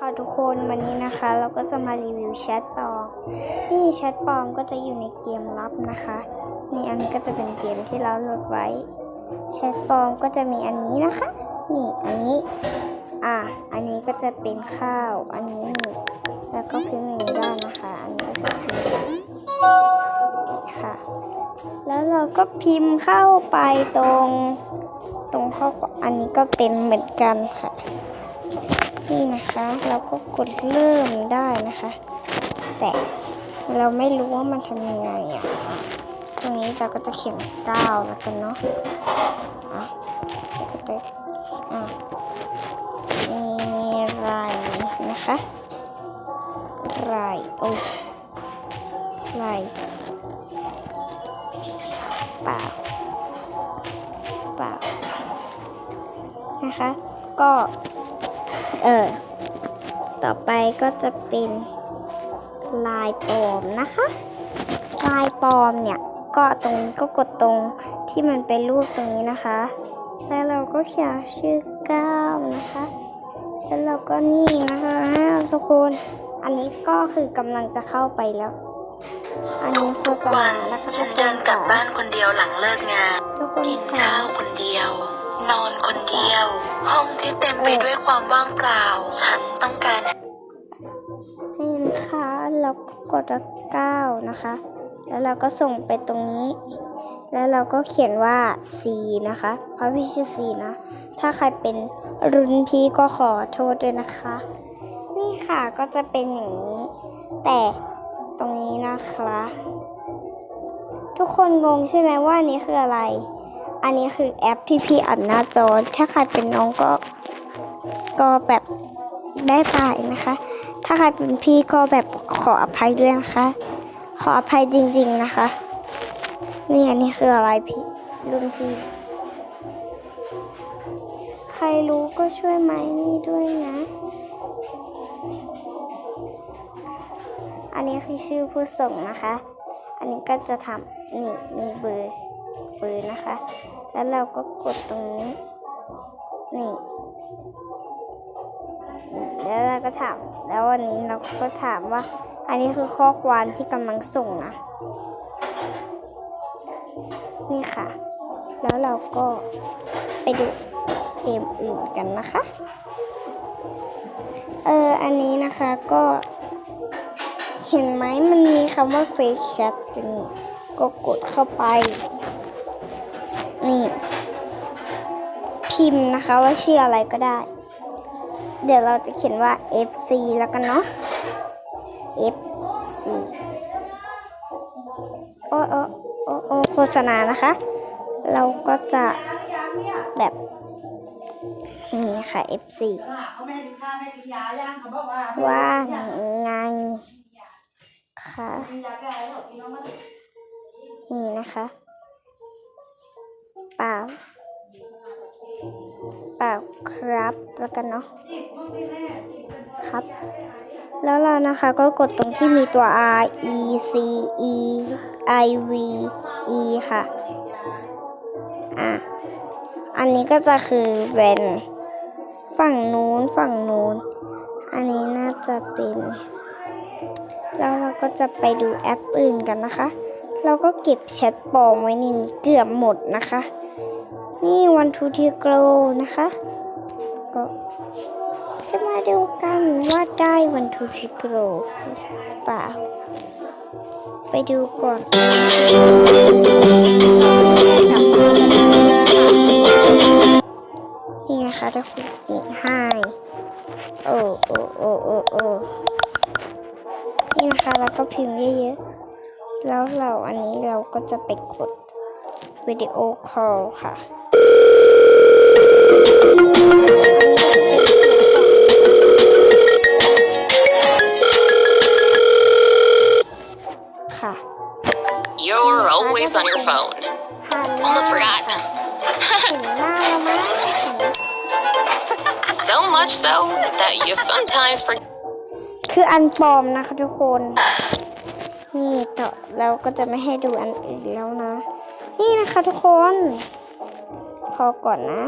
ค่ะทุกคนวันนี้นะคะ เราก็จะมารีวิวแชทปลอมนี่แชทปลอมก็จะอยู่ในเกมลับนะคะนี่อันนี้ก็จะเป็นเกมที่เราโหลดไว้แชทปลอมก็จะมีอันนี้นะคะ นี่อันนี้อะอันนี้ก็จะเป็นข้าว อันนี้นี่แล้วก็พิมพ์อย่างนี้ได้นะคะ อันนี้ก็จะพิมพ์ค่ะ แล้วเราก็พิมพ์เข้าไปตรง ตรงข้อความอันนี้ก็เป็นเหมือนกันค่ะ นี่นะคะ เราก็กดเริ่มได้นะคะ แต่เราไม่รู้ว่ามันทำยังไงอะตรงนี้เราก็จะเขียนเก้าแล้วกันเนาะอะก็จะอะมีไรนะคะไรโอ้ไรเปล่าเปล่านะคะ ก็ เออ ต่อไปก็จะเป็นลายปลอมนะคะ ลายปลอมเนี่ยก็ตรงนี้ก็กดตรงที่มันเป็นรูปตรงนี้นะคะ แล้วเราก็เขียนชื่อก้าวนะคะ แล้วเราก็นี่นะคะทุกคน อันนี้ก็คือกำลังจะเข้าไปแล้ว อันนี้โฆษณานะคะทุฉักนคเดินนกลัค่ะบบ้านคนเดียวหลังเลิกงานทุกคนกินค่ะข้าวคนเดียว นอนคนเดียว ห้องที่เต็มไปด้วยความว่างเปล่า ฉันต้องการนี่นะคะเราก็กดเก้านะคะ แล้วเราก็ส่งไปตรงนี้ แล้วเราก็เขียนว่า C นะคะเพราะพี่ชื่อ C นะ ถ้าใครเป็นรุ่นพี่ก็ขอโทษด้วยนะคะ นี่ค่ะก็จะเป็นอย่างนี้ แต่ตรงนี้นะคะ ทุกคนงงใช่ไหมว่านนี้คืออะไร อันนี้คือแอปที่พี่อัดหน้าจอ ถ้าใครเป็นน้องก็ ก็แบบได้ไปนะคะ ถ้าใครเป็นพี่ก็แบบขออภัยด้วยนะคะ ขออภัยจริง ๆนะคะ นี่อันนี้คืออะไรพี่รุ่นพี่ ใครรู้ก็ช่วยไม้นี่ด้วยนะ อันนี้คือชื่อผู้ส่งนะคะ อันนี้ก็จะทำนี่นี่เบอร์ เบอร์นะคะ แล้วเราก็กดตรงนี้นี่แล้วเราก็ถาม แล้ววันนี้เราก็ถามว่า อันนี้คือข้อความที่กำลังส่งนะ นี่ค่ะ แล้วเราก็ไปดูเกมอื่นกันนะคะ เออ อันนี้นะคะก็เห็นไหมมันมีคำว่า fake chat อยู่นี่ก็กดเข้าไป นี่ พิมพ์นะคะว่าชื่ออะไรก็ได้ เดี๋ยวเราจะเขียนว่า FC แล้วกันเนาะ FC โอ้โอ้โอ้โอ้โฆษณานะคะ เราก็จะแบบนี่ค่ะ FC เขาแม่ดิค่าง่าย่างเขาบอกว่าไงค่ะนี่นะคะ เปล่าครับแล้วกันเนาะครับ แล้วเรานะคะก็กดตรงที่มีตัว R E C E I V E ค่ะ อะ อันนี้ก็จะคือเป็นฝั่งนู้นฝั่งนู้น อันนี้น่าจะเป็น แล้วเราก็จะไปดูแอปอื่นกันนะคะ เราก็เก็บแชทปลอมไว้ในนี้เกือบหมดนะคะ นี่วันทูทีโกลนะคะ ก็จะมาดูกันว่าได้วันทูทีโกลเปล่า ไปดูก่อนนี่ไงคะถ้าคุณจิงให้โอ้โอ้โอ้โอ้โอ้นี่นะคะแล้วก็พิมพ์เยอะๆ แล้วเราอันนี้เราก็จะไปกดวิดีโอคอลค่ะ ค่ะ You're always on your phone. หันหน้า Almost forgot. ถึงหน้าแล้วมั้ง So much so that you sometimes forget. คืออันปลอมนะคะทุกคน นี่ต่อเราก็จะไม่ให้ดูอันอื่นแล้วนะ นี่นะคะทุกคน พอก่อนนะ